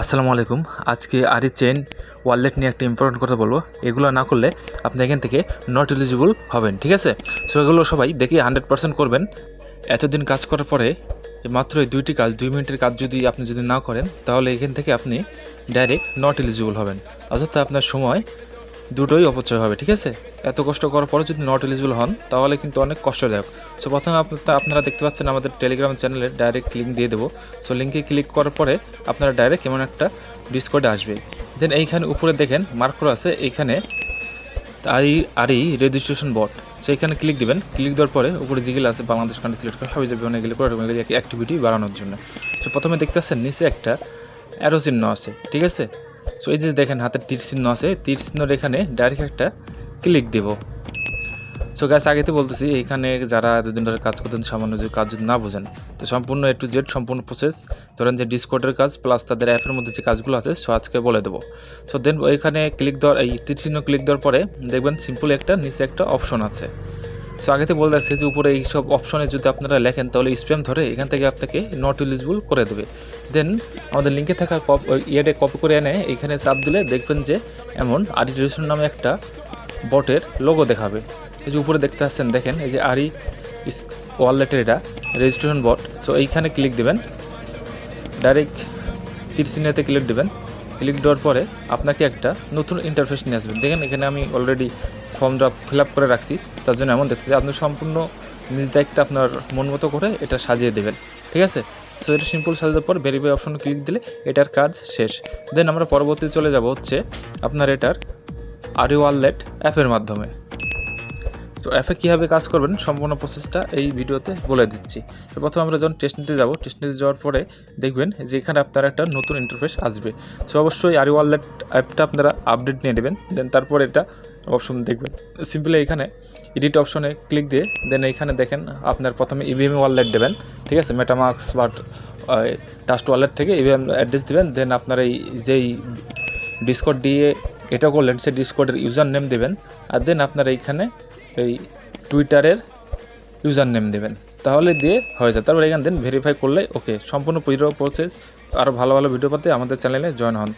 আসসালামু আলাইকুম। আজকে আরি চেন ওয়ালেট নিয়ে একটা ইম্পর্টেন্ট কথা বলব। এগুলো না করলে আপনি এখান থেকে নট এলিজিবল হবেন, ঠিক আছে? সো এগুলো সবাই দেখি হান্ড্রেড পার্সেন্ট করবেন। এতদিন কাজ করার পরে মাত্র এই দুইটি কাজ, দুই মিনিটের কাজ যদি আপনি যদি না করেন, তাহলে এখান থেকে আপনি ডাইরেক্ট নট এলিজিবল হবেন। অর্থাৎ আপনার সময় দুটোই অপচয় হবে, ঠিক আছে? এত কষ্ট করার পরে যদি নট এলিজিবল হন, তাহলে কিন্তু অনেক কষ্টদায়ক। সো প্রথমে আপনার দেখতে পাচ্ছেন আমাদের টেলিগ্রাম চ্যানেলে ডাইরেক্ট লিঙ্ক দিয়ে দেবো। সো লিঙ্কে ক্লিক করার পরে আপনারা ডাইরেক্ট এমন একটা ডিসকোডে আসবে দেন এইখানে উপরে দেখেন মার্ক করা আছে, এইখানে আই আরই রেজিস্ট্রেশন বট সো এখানে ক্লিক দিবেন। ক্লিক দেওয়ার পরে উপরে যেগুলো আছে বাংলাদেশ কান্ট্রি সিলেক্ট করে, সবই যাবে অনেকগুলো করে অ্যাক্টিভিটি বাড়ানোর জন্য। সো প্রথমে দেখতে পাচ্ছেন নিচে একটা অ্যারো চিহ্ন আছে, ঠিক আছে? সো এই যে দেখেন হাতের তীর চিহ্ন আছে। তীর চিহ্নর এখানে ডাইরেক্ট একটা ক্লিক দেব। সো গাছ আগে তো বলতেছি, এখানে যারা এতদিন ধরে কাজ করতেন, সামান্য যে কাজ যদি না বোঝেন, তো সম্পূর্ণ এ টু জেড সম্পূর্ণ প্রসেস ধরেন যে ডিসকোডের কাজ প্লাস তাদের অ্যাপের মধ্যে যে কাজগুলো আছে সো আজকে বলে দেবো। সো দেন ওইখানে ক্লিক দেওয়ার, এই তীর চিহ্ন ক্লিক দেওয়ার পরে দেখবেন সিম্পল একটা, নিচে একটা অপশন আছে। সো আগে তো বলে রাখছে যে উপরে এই সব অপশনে যদি আপনারা লেখেন, তাহলে স্প্যাম ধরে এখান থেকে আপনাকে নট এলিজিবল করে দেবে। দেন আমাদের লিঙ্কে থাকা কপ ইয়েটা কপি করে এনে এখানে চাপ দিলে দেখবেন যে এমন আরি রেজিস্ট্রেশন নামে একটা বটের লোগো দেখাবে। এই যে উপরে দেখতে পাচ্ছেন, দেখেন, এই যে আরি ওয়ালেটের এটা রেজিস্ট্রেশন বট সো এইখানে ক্লিক দেবেন। ডাইরেক্ট তীর চিহ্নেতে ক্লিক দেবেন। ক্লিক দেওয়ার পরে আপনাকে একটা নতুন ইন্টারফেস নিয়ে আসবেন দেখেন, এখানে আমি অলরেডি ফর্মটা ফিল আপ করে রাখছি। তার জন্য এমন দেখতে যে আপনি সম্পূর্ণ নিজ দায়িত্বে আপনার মন মতো করে এটা সাজিয়ে দেবেন। ঠিক আছে? সো এটা সিম্পল সাজানোর পর ভেরিফাই অপশন ক্লিক দিলে এটার কাজ শেষ। দেন আমরা পরবর্তী চলে যাব হচ্ছে আপনার এটার আরি ওয়ালেট অ্যাপের মাধ্যমে। তো অ্যাপে কীভাবে কাজ করবেন সম্পূর্ণ প্রসেসটা এই ভিডিওতে বলে দিচ্ছি। তো প্রথমে আমরা যখন টেস্ট নিতে যাব টেস্ট নিতে যাওয়ার পরে দেখবেন যে এখানে আপনার একটা নতুন ইন্টারফেস আসবে। সো অবশ্যই আরি ওয়ালেট অ্যাপটা আপনারা আপডেট নিয়ে নেবেন। দেন তারপর এটা অপশন দেখবেন। সিম্পলি এখানে এডিট অপশনে ক্লিক দিয়ে দেন এইখানে দেখেন আপনার প্রথমে ইভিএম ওয়ালেট দেবেন, ঠিক আছে? মেটামার্কস বা টাস্ট ওয়ালেট থেকে ইভিএম অ্যাড্রেস দেবেন দেন আপনার এই যেই ডিসকোড দিয়ে এটা করলেন, সেই ডিসকোডের ইউজার নেম দেবেন, আর দেন আপনার এইখানে এই টুইটারের ইউজার নেম দেবেন। তাহলে দিয়ে হয়ে যায়। তারপর এখানে দেন ভেরিফাই করলে ওকে সম্পূর্ণ পুরো প্রসেস আরও ভালো ভালো ভিডিও পাতে আমাদের চ্যানেলে জয়েন হন।